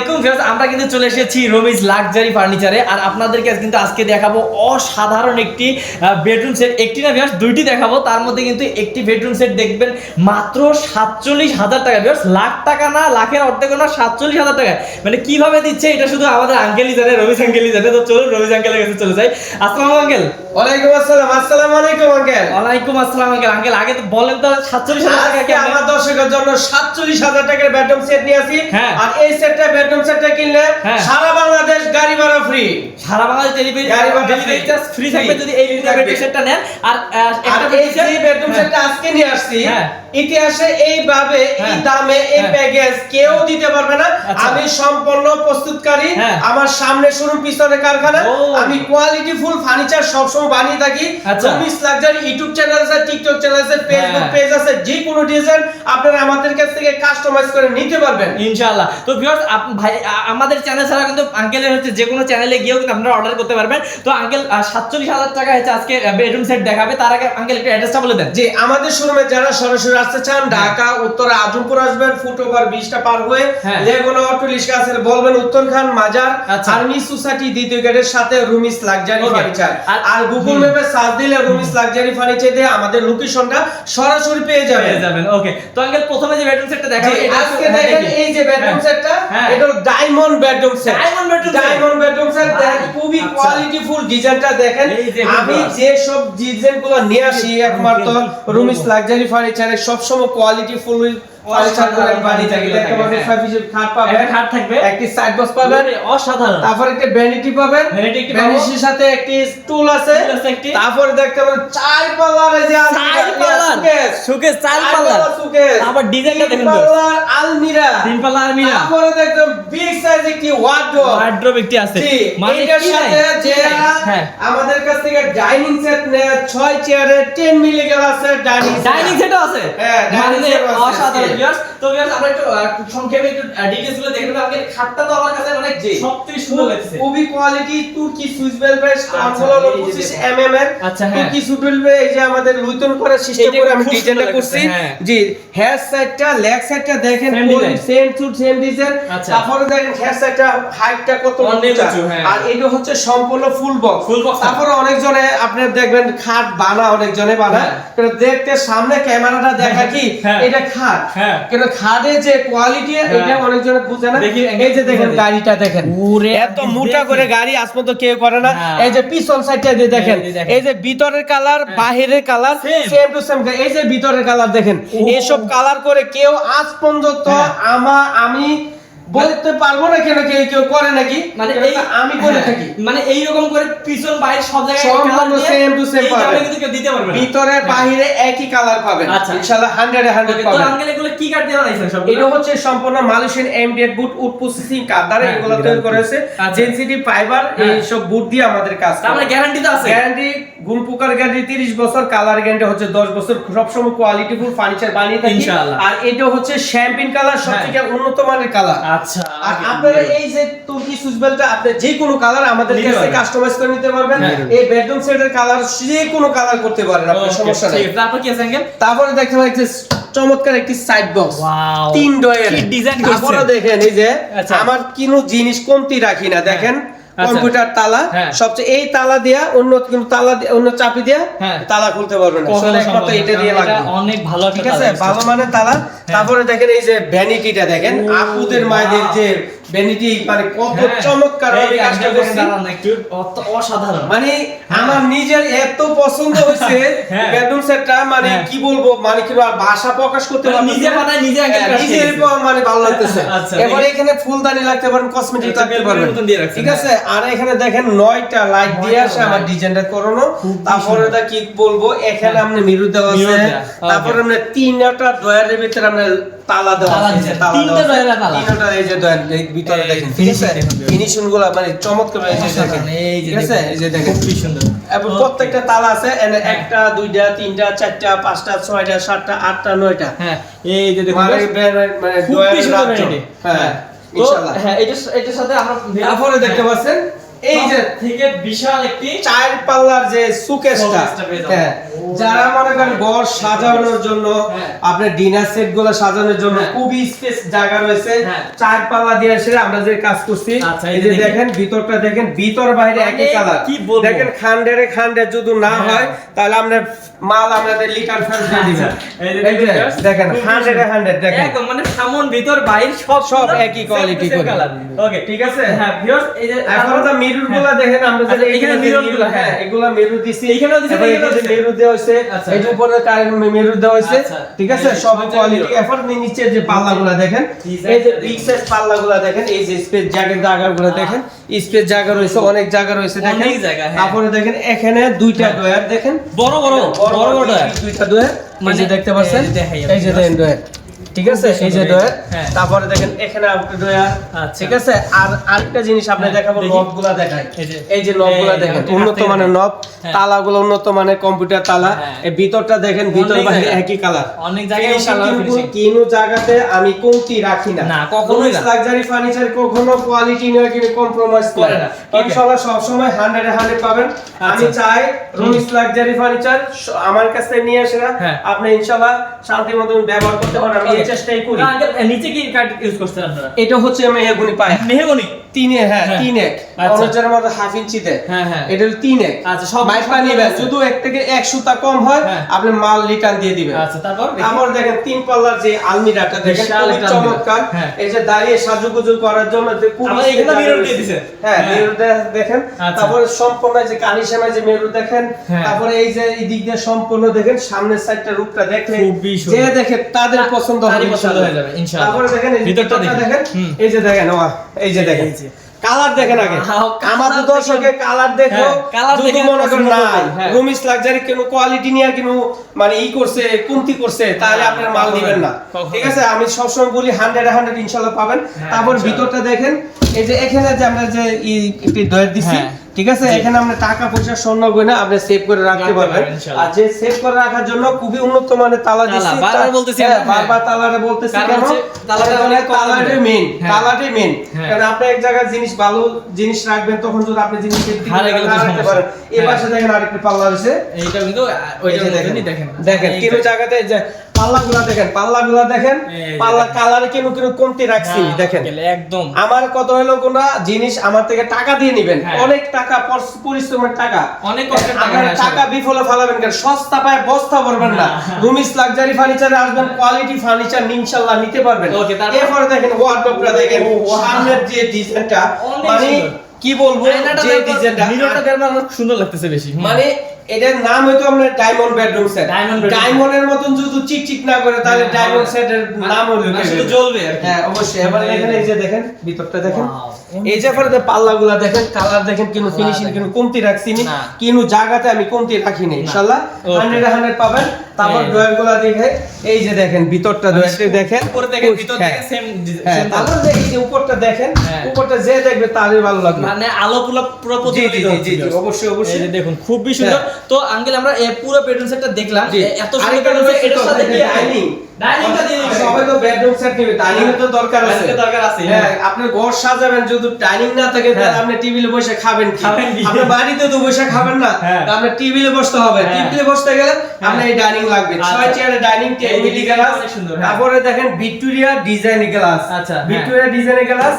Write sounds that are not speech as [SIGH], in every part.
আলাইকুম আমরা কিন্তু চলে এসেছি রমিজ লাক্সারি ফার্নিচারে, আর আপনাদেরকে কিন্তু আজকে দেখাবো অসাধারণ একটি বেডরুম সেট একটি না ভিউয়ার্স, দুইটি দেখাবো। তার মধ্যে কিন্তু একটি বেডরুম সেট দেখবেন মাত্র সাতচল্লিশ হাজার টাকা। ভিউয়ার্স, লাখ টাকা না, লাখের অর্ধেক না, সাতচল্লিশ হাজার টাকা মানে কীভাবে দিচ্ছে, এটা শুধু আমাদের আঙ্কেলই জানে, রমিজ আঙ্কেলই জানে। তো চলুন, রমিজ আঙ্কেলের কাছে চলে যাই। আসসালামু আঙ্কেল ওয়ালাইকুম আসসালাম আসসালামু আলাইকুম আঙ্কেল ওয়ালাইকুম আসসালাম আঙ্কেল আঙ্কেল আগে তো বলেন তো সাতচল্লিশ হাজার টাকা আজকে আমার দর্শকের জন্য সাতচল্লিশ হাজার টাকার বেডরুম সেট নিয়ে আসি হ্যাঁ। আর এই সেটটা বেডরুম সেটটা কিনলে হ্যাঁ। সারা বাংলাদেশ গাড়ি ভাড়া ফ্রি সারা বাংলাদেশ ডেলিভারি গাড়ি ভাড়া ডেলিভারি free। চার্জ ফ্রি থাকবে যদি এই বেডরুম সেটটা নেন আর একটা এই bedroom set- যে বেডরুম হ্যাঁ। সেটটা আজকে নিয়ে আসছি হ্যাঁ। ইতিহাসে এইভাবে এই হ্যাঁ। দামে এই হ্যাঁ। প্যাকেজ কেউ দিতে পারবে না আচ্ছা। আমি সম্পূর্ণ প্রস্তুতকারী হ্যাঁ। আমার সামনে শুরু পিছনে কারখানা। আমি কোয়ালিটি ফুল ফার্নিচার সবসময় বানিয়ে থাকি আচ্ছা। রমিস লাক্সারি ইউটিউব চ্যানেল আছে টিকটক চ্যানেল আছে ফেসবুক হ্যাঁ। পেজ আছে যে কোনো ডিজাইন আপনারা আমাদের কাছ থেকে কাস্টমাইজ করে নিতে পারবেন ইনশাআল্লাহ তো ভিউয়ার্স ভাই আমাদের চ্যানেল ছাড়া কিন্তু আঙ্কেলের হচ্ছে যে কোনো চ্যানেলে গিয়েও কিন্তু আপনারা অর্ডার করতে পারবেন তো আঙ্কেল সাতচল্লিশ হাজার টাকা হচ্ছে আজকে বেডরুম সেট দেখাবে তার আগে আঙ্কেল একটু অ্যাড্রেসটা বলে দেন যে আমাদের শোরুমে যারা সরাসরি আসতে চান ঢাকা উত্তরা আজমপুর আসবেন ফুট ওভার বিশটা পার হয়ে হ্যাঁ। লেগুনা অটো রিক্সা আছে বলবেন উত্তর খান মাজার আচ্ছা। আর্মি সোসাইটি দ্বিতীয় গেটের সাথে রুমিস লাক্সারি. ফার্নিচার আর গুগল ম্যাপে সার্চ দিলে রুমিস লাক্সারি ফার্নিচার দিয়ে আমাদের লোকেশনটা সরাসরি পেয়ে যাবেন যাবেন ওকে তো আঙ্কেল প্রথমে যে বেডরুম সেটটা এটা আজকে দেখেন এই যে বেডরুম। সেটটা। এটা diamond bedroom set bedroom set? Diamond bedroom set দেখেন খুবই কোয়ালিটিফুল কোয়ালিটি ফুল ডিজাইনটা দেখেন আমি। যে সব ডিজাইনগুলো নিয়ে আসি একমাত্র। রুমিস লাক্সারি ফার্নিচারে সবসময় কোয়ালিটি তারপর দেখতে পাবেন চার পাল্লার আবার ডিজাইনটা দেখুন আলমিরা। তিন পাল্লা আলমিরা। তারপরে বিগ সাইজ একটি ওয়ার্ডরোব ওয়ার্ড্রোব একটি আছে। মানে এটার সাথে যে আমাদের কাছ থেকে ডাইনিং সেট নেয় চেয়ারে 10 মিলি আছে ডাইনিং ডাইনিং সেটও আছে? হ্যাঁ, অসাধারণ। ভিউয়ার্স তো ভিউয়ার্স আমরা একটু সংক্ষেপে একটু ডিটেইলসগুলো দেখে নেব আগে খাটটা তো আমার কাছে অনেক জি। সবথেকে সুন্দর লাগছে খুবই কোয়ালিটি তুর্কি সুইস ভেলভেট হলো 25 এমএম এর আচ্ছা, হ্যাঁ। তুর্কি সুইস ভেলভেট এই যে আমাদের লুইতন করে সিস্টেম করে আমি ডিজাইনটা করছি। জি হেয়ার সাইডটা লেগ সাইডটা দেখেন সেম টু সেম ডিজাইন। তারপরে দেখেন হেয়ার সাইডটা হাইটটা কত হ্যাঁ। আর এটা হচ্ছে সম্পূর্ণ ফুল বক্স box। তারপরে অনেকজনে আপনি দেখবেন খাট বানা অনেকজনে বানা হ্যাঁ। দেখতে সামনে ক্যামেরাটা দেখা কি হ্যাঁ। এটা খাট হ্যাঁ। কিন্তু খাদে যে কোয়ালিটি এটা অনেকজনে বুঝে না। দেখি, এই যে দেখেন গাড়িটা দেখেন। এত মোটা করে গাড়ি আজ পর্যন্ত কেউ করে না। হ্যাঁ। এই যে পিছন সাইডটা দিয়ে দেখেন। এই যে ভিতরের কালার বাহিরের কালার সেম টু সেম এই যে ভিতরের কালার দেখেন। এইসব কালার করে কেউ আজ পর্যন্ত হ্যাঁ। আমা আমি বলতে পারব না কেন কেউ কেউ করে নাকি? মানে এই আমি করে হ্যাঁ, থাকি। মানে এই রকম করে পিছন বাইরে সব জায়গায় সব to same এই দামে পাবেন। কিন্তু কেউ দিতে পারবে না। ভিতরে বাহিরে একই কালার পাবেন। আচ্ছা। ইনশাআল্লাহ 100 এ 100 Okay, তো আঙ্কেল এগুলো কি কাট দিয়ে বানাইছেন সব এটা হচ্ছে সম্পূর্ণ মালয়েশিয়ান এমডিএড বুট উড প্রসেসিং কাঠ দ্বারা হ্যাঁ, এগুলো তৈরি করেছে আচ্ছা। জেনসিটি ফাইবার হ্যাঁ। এই সব বুট দিয়ে আমাদের কাজ তার মানে গ্যারান্টি তো আছে। গ্যারান্টি গুণ পোকার গ্যারান্টি 30 বছর কালার গ্যারান্টি হচ্ছে 10 বছর সবসময় কোয়ালিটি ফুল ফার্নিচার বানিয়ে থাকি। ইনশাআল্লাহ। আর এটা হচ্ছে শ্যাম্পিন কালার সবথেকে উন্নত মানের কালার আচ্ছা আর আপনারা এই যে তুর্কি সুইচবেলটা আপনি যে কোনো কালার আমাদের কাছে কাস্টমাইজ করে নিতে পারবেন। হ্যাঁ। এই বেডরুম সেটের কালার যে কোনো কালার করতে পারেন আপনার সমস্যা নেই। তারপর কি আছে তারপরে দেখতে পাচ্ছি চমৎকার একটি সাইড বক্স তিন ডয়ের। কি ডিজাইন তারপরে দেখেন এই যে আচ্ছা। আমার কোনো জিনিস কমতি রাখি না। দেখেন আচ্ছা। কম্পিউটার তালা হ্যাঁ। সবচেয়ে এই তালা দিয়া অন্য কিন্তু তালা দিয়ে- অন্য চাবি দিয়া হ্যাঁ। তালা খুলতে পারবে না। একমাত্র এটা দিয়ে লাগবে। অনেক ভালো ঠিক আছে? ভালো মানের তালা। তারপরে দেখেন এই যে ভ্যানিটিটা দেখেন। আপুদের মায়েদের যে ভ্যানিটি মানে কত হ্যাঁ। চমৎকার ভাবে কাজটা করছি অসাধারণ মানে আমার নিজের এত পছন্দ হয়েছে হ্যাঁ। বেডরুম সেটটা মানে হ্যাঁ। কি বলব মানে কি ভাষা প্রকাশ করতে মানে নিজে। নিজে নিজের মানে ভালো লাগতেছে [LAUGHS] আচ্ছা, এবারে এখানে ফুলদানি লাগতে পারেন কসমেটিক লাগতে ঠিক। আছে আর এখানে দেখেন নয়টা লাইট দিয়ে আসে আমার। ডিজাইনটা করানো তারপরে দা কি বলব এখানে। আপনি মিরু দেওয়া আছে তারপরে আপনি তিনটা ডয়ারের ভিতরে আপনি তালা দেওয়া আছে, তালা তিনটা তালা। তিনটা এই যে এই ভিতরে দেখেন ফিনিশিংগুলো মানে চমৎকার এই যে দেখেন এই যে ঠিক আছে? এই যে দেখেন। খুবই সুন্দর। এবং প্রত্যেকটা তালা আছে হ্যাঁ। একটা দুইটা তিনটা চারটা পাঁচটা ছয়টা সাতটা আটটা নয়টা। হ্যাঁ এই যে দেখুন মানে মানে ডয়ারের সুন্দর রাজ্য। হ্যাঁ ইনশাআল্লাহ হ্যাঁ এটার এটার সাথে আমরা তারপরে দেখতে পাচ্ছেন এই যে থেকে বিশাল একটি চার পাল্লার যে সুকেসটা Showcase টা পেয়ে যাব। হ্যাঁ যারা মনে করেন ঘর সাজানোর জন্য হ্যাঁ। আপনার ডিনার সেটগুলো সাজানোর জন্য হ্যাঁ। খুবই স্পেস জায়গা রয়েছে হ্যাঁ। চার পাল্লা দিয়ে এসে আমরা যে কাজ করছি আচ্ছা, এই যে দেখেন। ভিতরটা দেখেন ভিতর বাইরে একই কালার কি বলব? দেখেন খান্ডারে খান্ডে যদি না হ্যাঁ। তাহলে আমরা মাল আমাদের লিটার ফেরত দিয়ে দিবেন আচ্ছা, এই যে দেখেন, হান্ড্রেডে হান্ড্রেড দেখেন একদম মানে সামন ভিতর বাইর সব সব একই কোয়ালিটি করে। Okay, ঠিক আছে হ্যাঁ ভিউয়ার্স এই যে এখন তো মিররগুলা দেখেন আমরা যে আচ্ছা, এখানে এখানে মিররগুলা, হ্যাঁ। এগুলা মিরর দিছি এইখানেও দিছে, দিছে। মিরর দেওয়া হয়েছে এটা উপরে কারেন্ট মিরর দেওয়া হয়েছে আচ্ছা। ঠিক আছে সব কোয়ালিটি। এখন নিচে যে পাল্লাগুলো দেখেন এই যে বিগ সাইজ পাল্লাগুলো দেখেন এই যে স্পেস জায়গার জায়গাগুলো দেখেন স্পেস জায়গা রয়েছে অনেক জায়গা রয়েছে দেখেন অনেক জায়গা, হ্যাঁ। তারপরে দেখেন এখানে দুইটা হ্যাঁ। ডয়ার দেখেন বড় বড় বড় বড় ডয়ার। দুইটা ডয়ার মানে দেখতে পাচ্ছেন এই যে আপনি। দেখেন ডয়ার ঠিক আছে? এই যে ডয়ার হ্যাঁ। তারপরে দেখেন এখানে ডয়ার আচ্ছা। ঠিক আছে? আর আরেকটা জিনিস আপনি হ্যাঁ, দেখাবো নবগুলা দেখাই। এই যে- নবগুলা দেখেন উন্নত মানের নব। হ্যাঁ। তালাগুলো উন্নত মানের কম্পিউটার তালা। এই ভিতরটা দেখেন ভিতর বাইরে একই কালার। অনেক জায়গায়। কোনো জায়গাতে আমি কমতি রাখি না। না, কখনোই লাক্সারি ফার্নিচার কখনো কোয়ালিটি নিয়ে কিন্তু কম্প্রোমাইজ করে না। ইনশাআল্লাহ সব সময় 100 এ 100 পাবেন। আমি আচ্ছা। চাই রুমিস লাক্সারি ফার্নিচার আমার কাছে নিয়ে আসে না। হ্যাঁ। আপনি ইনশাআল্লাহ শান্তি মতন ব্যবহার করতে পারেন। আমি. চেষ্টাই করি। না, আঙ্কেল, নিচে কি কাঠ ইউজ করছেন আপনারা? এটা হচ্ছে মেহগুনি পায়। মেহগনি? তিনে হ্যাঁ হ্যাঁ। তিন এক আচ্ছা। মতো হাফ ইঞ্চিতে হ্যাঁ, হ্যাঁ। এটা হলো তিন এক আচ্ছা, সব- মাইপা সব নিবেন আছে। এক থেকে এক সুতা কম হয় হ্যাঁ। আপনি মাল রিটার্ন দিয়ে দিবেন আচ্ছা তারপর আমার দেখেন তিন পাল্লার যে আলমিরাটা দেখেন বিশাল খুবই একটা আলমিরা। চমৎকার হ্যাঁ। এই যে দাঁড়িয়ে সাজুগুজু করার জন্য যে খুব এখানে mirror দিয়ে দিছে। হ্যাঁ হ্যাঁ। মিরর দেখেন আচ্ছা। তারপরে সম্পূর্ণ যে দেখেন। তারপরে এই যে এই দিক দিয়ে সম্পূর্ণ দেখেন সামনের সাইডটা রূপটা দেখলে। যে দেখে তাদের পছন্দ হবে ইনশাআল্লাহ। হয়ে যাবে, তারপরে দেখেন এই যে ভিতরটা দেখেন। এই যে দেখেন এই যে দেখেন। কালার দেখেন আগে। আমার তো দর্শকে কালার দেখো হ্যাঁ, যদি মনে করেন নাই। হ্যাঁ। রুমিস লাক্সারি কোনো কোয়ালিটি নিয়ে কোনো মানে ই করছে কমতি করছে তাহলে আপনি আপনার মাল দিবেন না। ঠিক আছে? আমি সবসময় বলি হান্ড্রেড হান্ড্রেড ইনশাল্লাহ পাবেন। হ্যাঁ, তারপর ভিতরটা দেখেন এই যে এখানে যে আমরা যে ই একটি দয়ের দিছি হ্যাঁ। ঠিক আছে? এখানে আমরা টাকা পয়সা স্বর্ণ গয়না আপনি সেভ করে রাখতে পারবেন। আর যে সেভ করে রাখার জন্য খুবই উন্নত মানের তালা দিছি। বারবার বলতেছি হ্যাঁ, বারবার তালারে বলতেছি কেন? দামে। মেইন হ্যাঁ। মেইন। কারণ আপনি এক জায়গায় জিনিস ভালো জিনিস রাখবেন তখন যদি আপনি জিনিস হারিয়ে গেলে রাখতে পারেন। এই হ্যাঁ। পাশে দেখেন আরেকটা পাল্লা রয়েছে। এইটা কিন্তু মতনই দেখেন। দেখেন। এই কিনো দেখেন। জায়গাতে পাল্লাগুলা দেখেন পাল্লাগুলা দেখেন পাল্লা। কালারে কেন কেন কমতি রাখছি হ্যাঁ, দেখেন। একদম। আমার কত হলো কোনটা জিনিস আমার থেকে টাকা দিয়ে নিবেন। হ্যাঁ। অনেক টাকা পরিশ্রমের টাকা। অনেক কষ্টের টাকা, হ্যাঁ, বিফলে ফেলাবেন কেন? সস্তা পায় বস্তা ভরবেন না। না। রুমিস লাক্সারি ফার্নিচারে আসবেন কোয়ালিটি ফার্নিচার ইনশাআল্লাহ নিতে পারবেন। এরপরে দেখেন ওয়ার্ডরোবটা দেখেন সামনের যে ডিজাইনটা মানে কি বলব যে ডিজাইনটা মিররটা দেখো আমার সুন্দর লাগতেছে বেশি। মানে এটার নাম হয়তো আমরা ডায়মন্ড বেডরুম সেট ডায়মন্ড ডায়মন্ডের মতন যদি চিকচিক না করে তাহলে ডায়মন্ড হ্যাঁ। সেটের নাম হলো না, শুধু জ্বলবে হ্যাঁ অবশ্যই। এবার এখানে এই যে দেখেন ভিতরটা দেখেন। এই যে পরে পাল্লাগুলা দেখেন কালার দেখেন কেন ফিনিশিং। কিনো কমতি রাখছি নি। কিনো জায়গাতে আমি কমতি রাখি নি ইনশাআল্লাহ 100 100 পাবেন। তারপর ড্রয়ারগুলা দেখে এই যে দেখেন ভিতরটা ডয়ারটা দেখেন উপরে দেখেন। ভিতর হ্যাঁ। থেকে সেম হ্যাঁ তারপর যে এই যে উপরটা দেখেন হ্যাঁ। উপরটা যে দেখবে তারই ভালো লাগবে। মানে আলো পুরো পুরো প্রতিদিন জি, জি, অবশ্যই, অবশ্যই। এই যে দেখুন খুবই সুন্দর। হ্যাঁ। তো আঙ্কেল আমরা এই পুরো বেডরুম সেটটা দেখলাম। এত সুন্দর এটার সাথে কি ডাইনিংটা দিয়ে বেডরুম সেট নিবে ডাইনিং তো দরকার আছে দরকার আছে, হ্যাঁ হ্যাঁ। আপনি ঘর সাজাবেন যদি ডাইনিং না থাকে তাহলে হ্যাঁ। আপনি টেবিলে বসে খাবেন কি আপনি বাড়িতে তো বসে খাবেন না হ্যাঁ। তো আপনার টেবিলে বসতে হবে। টেবিলে বসতে গেলে আপনার এই ডাইনিং লাগবে আচ্ছা। ছয় চেয়ারে ডাইনিং টেবিল গ্লাস। তারপরে দেখেন ভিক্টোরিয়া ডিজাইন গ্লাস আচ্ছা। ভিক্টোরিয়া ডিজাইন গ্লাস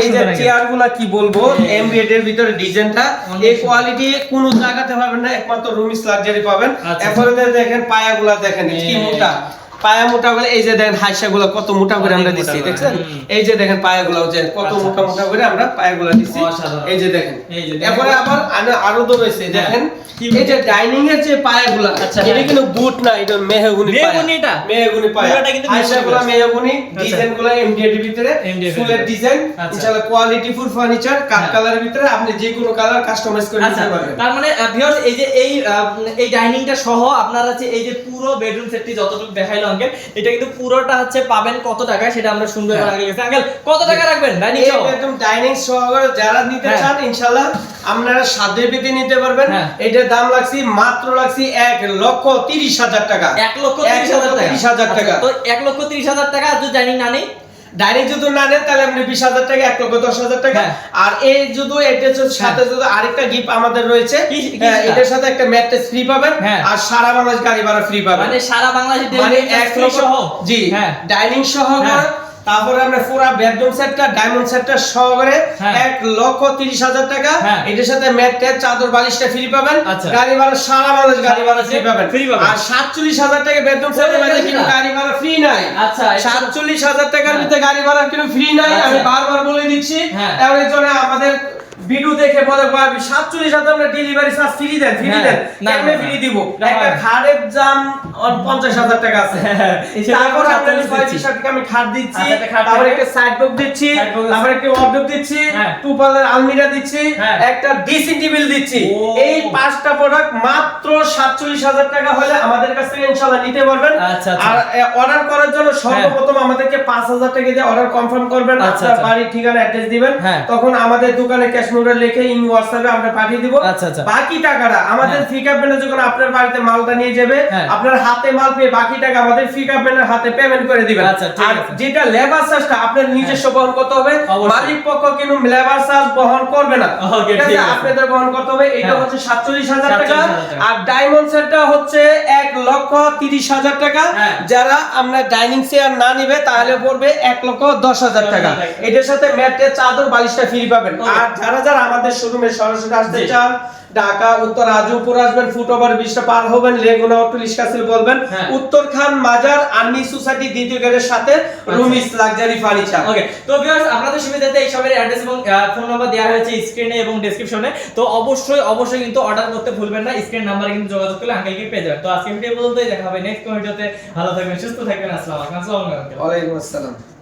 এই যে চেয়ারগুলা কি বলব এমবিএড এর ভিতরে ডিজাইনটা এই কোয়ালিটি কোন জায়গাতে পাবেন না একমাত্র রুমিস লাক্সারি পাবেন আচ্ছা। এরপরে দেখেন পায়াগুলা দেখেন কি মোটা পায়া মোটা করে এই যে দেখেন হাইসা গুলো কত মোটা করে আমরা দিচ্ছি দেখছেন এই যে দেখেন পায়া গুলো যে কত আচ্ছা, মোটা মোটা করে আমরা পায়া গুলো দিচ্ছি এই যে দেখেন যে। এরপরে আবার আরো- তো রয়েছে হ্যাঁ। দেখেন এই যে ডাইনিং এর যে পায়া গুলা আচ্ছা, এটা হ্যাঁ। কিন্তু বুট না এটা মেহগুনি মেহগনি এটা? মেহগুনি পায়া কিন্তু হাইসা গুলা। মেহগুনি আচ্ছা। ডিজাইনগুলা এর ভিতরে ফুলের ডিজাইন আচ্ছা। ইনশাআল্লাহ কোয়ালিটি ফুল ফার্নিচার কাট। কালারের ভিতরে আপনি যে কোনো কালার কাস্টমাইজ করে আচ্ছা নিতে পারবেন তার মানে ভিউয়ার্স এই যে এই এই ডাইনিংটা সহ আপনারা হচ্ছে এই যে পুরো বেডরুম সেটটি যতটুকু দেখাইলো আঙ্কেল এটা কিন্তু পুরোটা হচ্ছে পাবেন কত টাকায় সেটা আমরা শুনব। আঙ্কেল কাছে আঙ্কেল কত টাকা রাখবেন? ডাইনিং সহ? একদম ডাইনিং সহকারে যারা নিতে হ্যাঁ। চান ইনশাআল্লাহ আপনারা সাধ্যে পেতে নিতে পারবেন। হ্যাঁ। এটার দাম লাগছে মাত্র লাগছে এক লক্ষ তিরিশ হাজার টাকা। এক লক্ষ তিরিশ হাজার টাকা। হাজার টাকা। আচ্ছা, তো এক লক্ষ তিরিশ হাজার টাকা যদি ডাইনিং না নেই। ডাইনিং যদি না নেন তাহলে আপনি বিশ হাজার টাকা এক লক্ষ দশ হাজার টাকা হ্যাঁ। আর এই যদি এটা সাথে যদি আরেকটা গিফট আমাদের রয়েছে হ্যাঁ, এটার সাথে একটা ম্যাট্রেস ফ্রি পাবেন হ্যাঁ। আর সারা বাংলাদেশ গাড়ি ভাড়া ফ্রি পাবেন মানে সারা বাংলাদেশ মানে এক লক্ষ সহ জি হ্যাঁ ডাইনিং সহ হ্যাঁ। তারপরে আমরা পুরো বেডরুম সেটটা ডায়মন্ড সেটটা সহকারে হ্যাঁ। এক লক্ষ তিরিশ হাজার টাকা হ্যাঁ। এটার সাথে ম্যাটে চাদর বালিশটা ফ্রি পাবেন আচ্ছা। গাড়ি ভাড়া সারা বাংলাদেশ গাড়ি ভাড়া ফ্রি পাবেন ফ্রি পাবেন। আর সাতচল্লিশ হাজার টাকা বেডরুম সেটের মধ্যে কিন্তু গাড়ি ভাড়া ফ্রি নাই আচ্ছা, সাতচল্লিশ হাজার টাকার হ্যাঁ। ভিতরে গাড়ি ভাড়া কিন্তু ফ্রি নাই আচ্ছা। আমি বারবার বলে দিচ্ছি হ্যাঁ। এবার এই জন্য আমাদের ভিডিও দেখে বলে পারবি সাতচল্লিশ হাজার আমরা ডেলিভারি চার্জ ফ্রি দেন ফ্রি হ্যাঁ। দেন কেমনে ফ্রি দিব একটা হয়। খাটের দাম পঞ্চাশ হাজার টাকা আছে তারপর আমরা আপনার 47 ছয় আমি খাট দিচ্ছি আচ্ছা, তারপর একটা সাইড বক্স দিচ্ছি তারপর একটা ওয়ার্ডরোব দিচ্ছি হ্যাঁ। টু পাল্লার আলমিরা দিচ্ছি হ্যাঁ। একটা ড্রেসিং টেবিল দিচ্ছি এই পাঁচটা প্রোডাক্ট মাত্র সাতচল্লিশ হাজার টাকা হলে আমাদের কাছ থেকে ইনশাআল্লাহ নিতে পারবেন আচ্ছা, আচ্ছা। আর অর্ডার করার জন্য সর্বপ্রথম আমাদেরকে পাঁচ হাজার টাকা দিয়ে অর্ডার কনফার্ম করবেন আচ্ছা, আপনার। বাড়ির ঠিকানা অ্যাড্রেস দিবেন হ্যাঁ। তখন আমাদের দোকানে ক্যাশ মোডে লিখে ইন হোয়াটসঅ্যাপে আমরা পাঠিয়ে দিব আচ্ছা, আচ্ছা। বাকি টাকাটা আমাদের হ্যাঁ। যখন আপনার বাড়িতে মালটা নিয়ে যাবে হ্যাঁ। আপনার হাতে মাল পেয়ে বাকি টাকা আমাদের হাতে পেমেন্ট করে দিবেন আচ্ছা, আর যেটা লেবার চার্জটা আপনার নিজস্ব বহন করতে হবে মালিক পক্ষ কিন্তু লেবার চার্জ বহন করবে না ঠিক আছে? আপনাদের বহন করতে হবে এটা হ্যাঁ। হচ্ছে সাতচল্লিশ হাজার টাকা 47,000 টাকা। আর ডায়মন্ড সেটটা হচ্ছে লক্ষ তিরিশ হাজার টাকা হ্যাঁ। যারা আমরা ডাইনিং চেয়ার না নিবে তাহলে পড়বে এক লক্ষ দশ হাজার টাকা টাকা। এটার সাথে ম্যাটের চাদর বালিশটা ফ্রি পাবেন আর যারা যারা আমাদের শোরুমে সরাসরি আসতে চান। ঢাকা উত্তর আজমপুর আসবেন ফুট ওভার ব্রিজটা পার হবেন লেগুনা পুলিশ কাছিল বলবেন। হ্যাঁ। উত্তর খান মাজার আর্মি সোসাইটি দ্বিতীয় গেটের সাথে আচ্ছা। রুমিস লাক্সারি ফার্নিচার। ওকে তো ভিউয়ার্স আপনাদের সুবিধাতে এই সবের অ্যাড্রেস এবং ফোন নাম্বার দেওয়া হয়েছে স্ক্রিনে এবং ডেসক্রিপশনে তো অবশ্যই অবশ্যই কিন্তু অর্ডার করতে ভুলবেন না স্ক্রিন নাম্বারে কিন্তু যোগাযোগ করলে আঙ্কেলকে পেয়ে যাবেন। তো আজকে ভিডিও পর্যন্তই দেখা হবে নেক্সট ভিডিওতে ভালো থাকবেন সুস্থ থাকবেন আসসালামু আলাইকুম আসসালামু আলাইকুম। ওয়ালাইকুম আসসালাম।